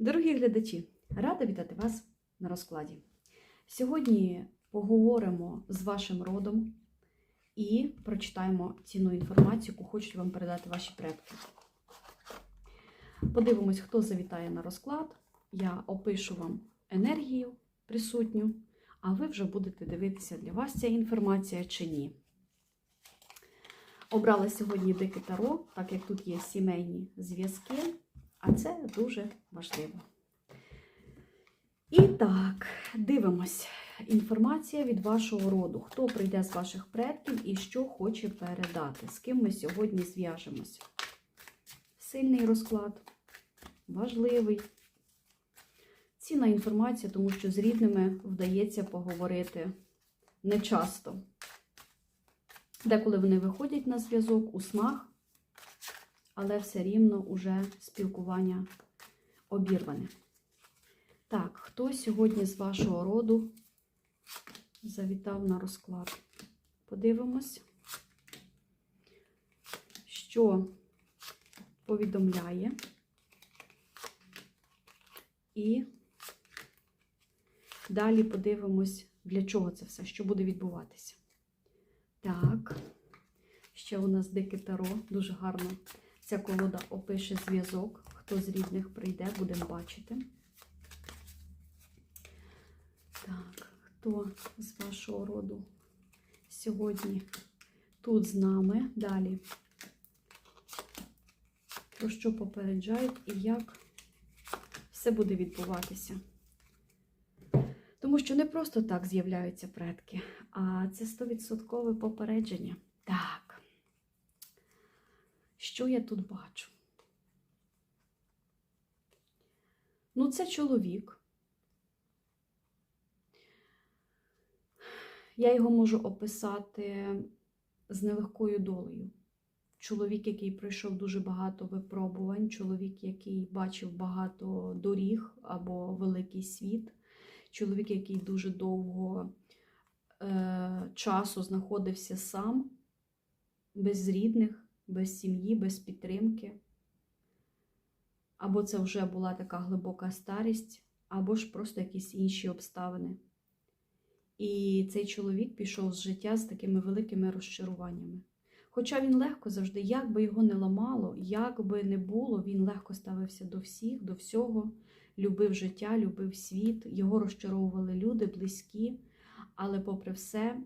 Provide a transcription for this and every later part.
Дорогі глядачі, рада вітати вас на розкладі. Сьогодні поговоримо з вашим родом і прочитаємо цінну інформацію, яку хочуть вам передати ваші предки. Подивимось, хто завітає на розклад. Я опишу вам енергію присутню, а ви вже будете дивитися, для вас ця інформація чи ні. Обрала сьогодні дике таро, так як тут є сімейні зв'язки, а це дуже важливо. І так, дивимось. Інформація від вашого роду. Хто прийде з ваших предків і що хоче передати? З ким ми сьогодні зв'яжемося? Сильний розклад, важливий. Цінна інформація, тому що з рідними вдається поговорити нечасто. Деколи вони виходять на зв'язок у снах, але все рівно уже спілкування обірване. Так, хто сьогодні з вашого роду завітав на розклад? Подивимось, що повідомляє і далі подивимось, для чого це все, що буде відбуватися. Так, ще у нас дике таро, дуже гарно. Ця колода опише зв'язок. Хто з рідних прийде, будемо бачити. Так, хто з вашого роду сьогодні тут з нами? Далі. Про що попереджають і як все буде відбуватися? Тому що не просто так з'являються предки, а це 100% попередження. Що я тут бачу? Ну, це чоловік. Я його можу описати з нелегкою долею. Чоловік, який пройшов дуже багато випробувань, чоловік, який бачив багато доріг або великий світ, чоловік, який дуже довго е, часу знаходився сам, без рідних, без сім'ї, без підтримки. Або це вже була така глибока старість, або ж просто якісь інші обставини. І цей чоловік пішов з життя з такими великими розчаруваннями. Хоча він легко завжди, як би його не ламало, як би не було, він легко ставився до всіх, до всього, любив життя, любив світ, його розчаровували люди, близькі. Але, попри все,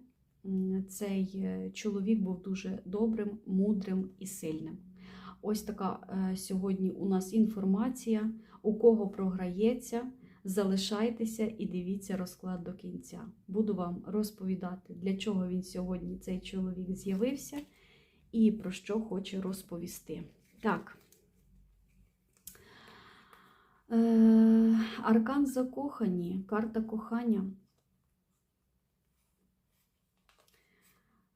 цей чоловік був дуже добрим, мудрим і сильним. Ось така сьогодні у нас інформація. У кого програється, залишайтеся і дивіться розклад до кінця. Буду вам розповідати, для чого він сьогодні, цей чоловік, з'явився і про що хоче розповісти. Так. Е, Аркан закохані, карта кохання.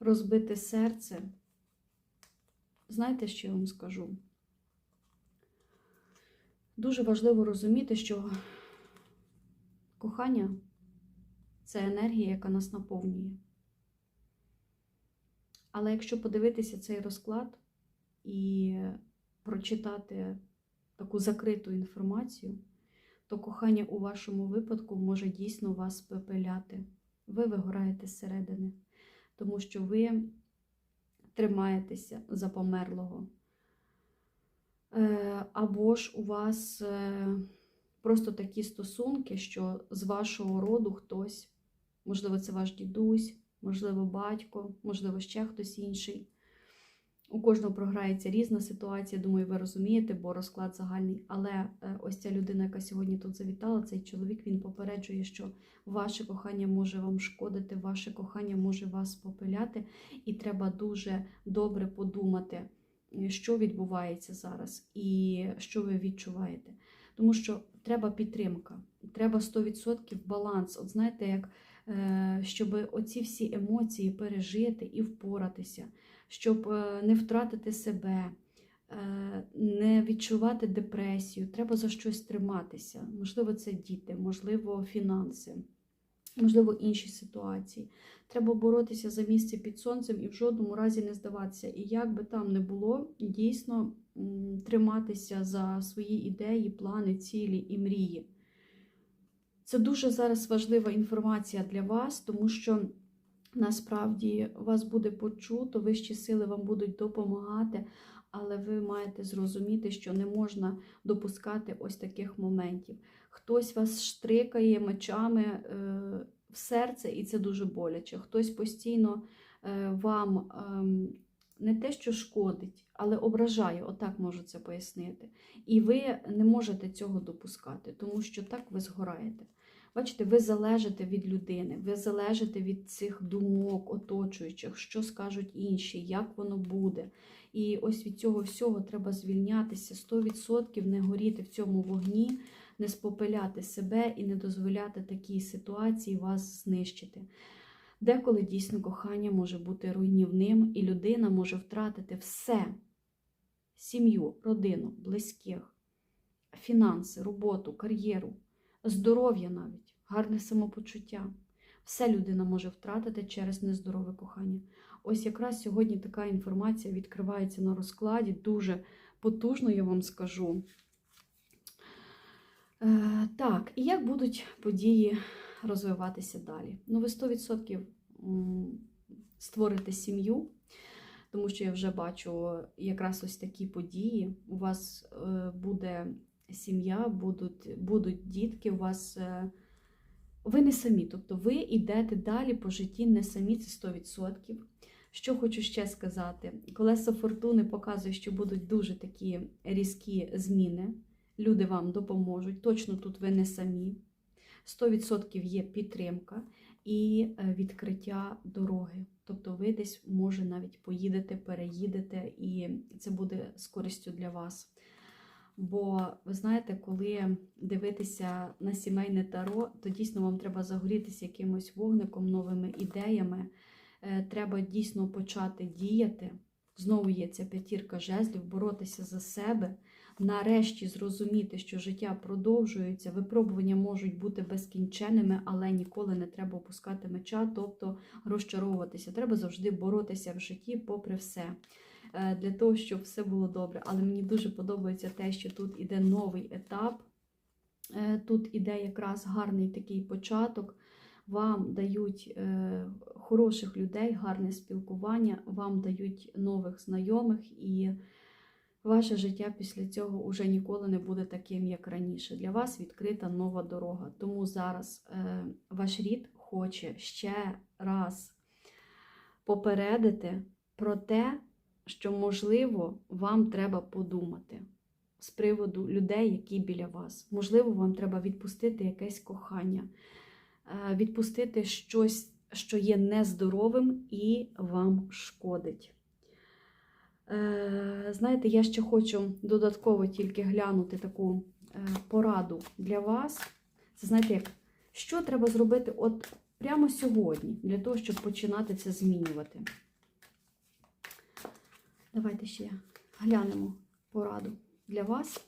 Розбите серце. Знаєте, що я вам скажу? Дуже важливо розуміти, що кохання це енергія, яка нас наповнює. Але якщо подивитися цей розклад і прочитати таку закриту інформацію, то кохання у вашому випадку може дійсно вас пепеляти. Ви вигораєте зсередини, тому що ви тримаєтеся за померлого. Або ж у вас просто такі стосунки, що з вашого роду хтось, можливо, це ваш дідусь, можливо, батько, можливо, ще хтось інший. У кожного програється різна ситуація, думаю, ви розумієте, бо розклад загальний. Але ось ця людина, яка сьогодні тут завітала, цей чоловік, він попереджує, що ваше кохання може вам шкодити, ваше кохання може вас попиляти, і треба дуже добре подумати, що відбувається зараз і що ви відчуваєте. Тому що треба підтримка, треба 100% баланс. От знаєте, як щоб оці всі емоції пережити і впоратися, щоб не втратити себе, не відчувати депресію, треба за щось триматися. Можливо, це діти, можливо, фінанси, можливо, інші ситуації. Треба боротися за місце під сонцем і в жодному разі не здаватися. І як би там не було, дійсно триматися за свої ідеї, плани, цілі і мрії. Це дуже зараз важлива інформація для вас, тому що насправді вас буде почуто, вищі сили вам будуть допомагати, але ви маєте зрозуміти, що не можна допускати ось таких моментів. Хтось вас штрикає мечами е, в серце, і це дуже боляче. Хтось постійно е, вам ем, не те, що шкодить, але ображає, отак можу це пояснити. І ви не можете цього допускати, тому що так ви згораєте. Бачите, ви залежите від людини, ви залежите від цих думок оточуючих, що скажуть інші, як воно буде. І ось від цього всього треба звільнятися, 100% не горіти в цьому вогні, не спопиляти себе і не дозволяти такій ситуації вас знищити. Деколи дійсно кохання може бути руйнівним, і людина може втратити все: сім'ю, родину, близьких, фінанси, роботу, кар'єру, здоров'я навіть, гарне самопочуття. Все людина може втратити через нездорове кохання. Ось якраз сьогодні така інформація відкривається на розкладі, дуже потужно, я вам скажу. Е, так, і як будуть події розвиватися далі? Ну, ви 100% створите сім'ю, тому що я вже бачу якраз ось такі події. У вас е, буде сім'я, будуть, будуть дітки, у вас. е, ви не самі, тобто ви йдете далі по житті не самі, це 100%. Що хочу ще сказати, колесо фортуни показує, що будуть дуже такі різкі зміни. Люди вам допоможуть. Точно тут ви не самі. 100% є підтримка і е, відкриття дороги. Тобто ви десь, може, навіть поїдете, переїдете, і це буде з користю для вас. Бо ви знаєте, коли дивитися на сімейне таро, то дійсно вам треба загорітися якимось вогником, новими ідеями. Е, Треба дійсно почати діяти. Знову є ця п'ятірка жезлів, боротися за себе. Нарешті зрозуміти, що життя продовжується, випробування можуть бути безкінченними, але ніколи не треба опускати меча, тобто розчаровуватися. Треба завжди боротися в житті, попри все для того, щоб все було добре. Але мені дуже подобається те, що тут іде новий етап. Е, Тут іде якраз гарний такий початок. Вам дають е, хороших людей, гарне спілкування, вам дають нових знайомих, і ваше життя після цього уже ніколи не буде таким, як раніше. Для вас відкрита нова дорога. Тому зараз е, ваш рід хоче ще раз попередити про те, що, можливо, вам треба подумати з приводу людей, які біля вас. Можливо, вам треба відпустити якесь кохання, е, відпустити щось, що є нездоровим і вам шкодить. Е, Знаєте, я ще хочу додатково тільки глянути таку е, пораду для вас. Це знаєте, як, що треба зробити от прямо сьогодні, для того, щоб починати це змінювати. Давайте ще глянемо пораду для вас.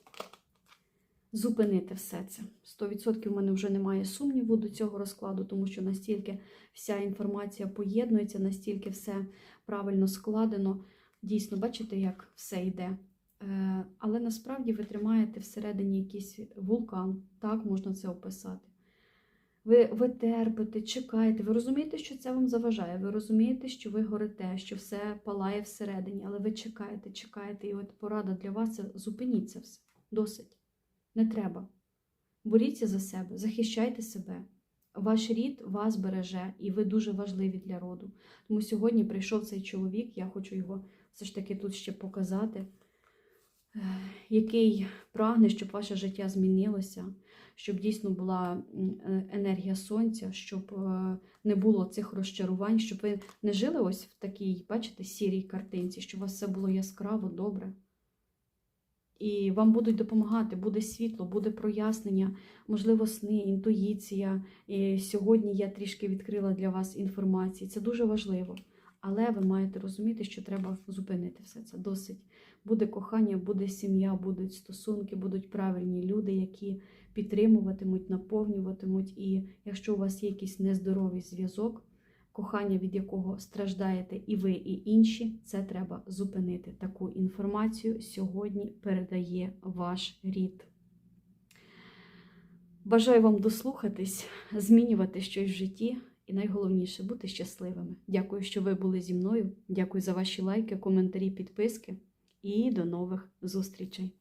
Зупинити все це. 100% в мене вже немає сумніву до цього розкладу, тому що настільки вся інформація поєднується, настільки все правильно складено. Дійсно, бачите, як все йде. Е, Але насправді ви тримаєте всередині якийсь вулкан, так можна це описати. Ви, ви терпите, чекаєте, ви розумієте, що це вам заважає, ви розумієте, що ви горите, що все палає всередині, але ви чекаєте, чекаєте, і от порада для вас це зупиніть це все. Досить. Не треба. Боріться за себе, захищайте себе. Ваш рід вас береже, і ви дуже важливі для роду. Тому сьогодні прийшов цей чоловік, я хочу його все ж таки тут ще показати, який прагне, щоб ваше життя змінилося, щоб дійсно була е, енергія сонця, щоб е, не було цих розчарувань, щоб ви не жили ось в такій, бачите, сірій картинці, щоб у вас все було яскраво, добре. І вам будуть допомагати, буде світло, буде прояснення, можливо, сни, інтуїція. І сьогодні я трішки відкрила для вас інформації. Це дуже важливо. Але ви маєте розуміти, що треба зупинити все це досить. Буде кохання, буде сім'я, будуть стосунки, будуть правильні люди, які підтримуватимуть, наповнюватимуть. І якщо у вас є якийсь нездоровий зв'язок, кохання, від якого страждаєте і ви, і інші, це треба зупинити. Таку інформацію сьогодні передає ваш рід. Бажаю вам дослухатись, змінювати щось в житті і найголовніше бути щасливими. Дякую, що ви були зі мною. Дякую за ваші лайки, коментарі, підписки і до нових зустрічей.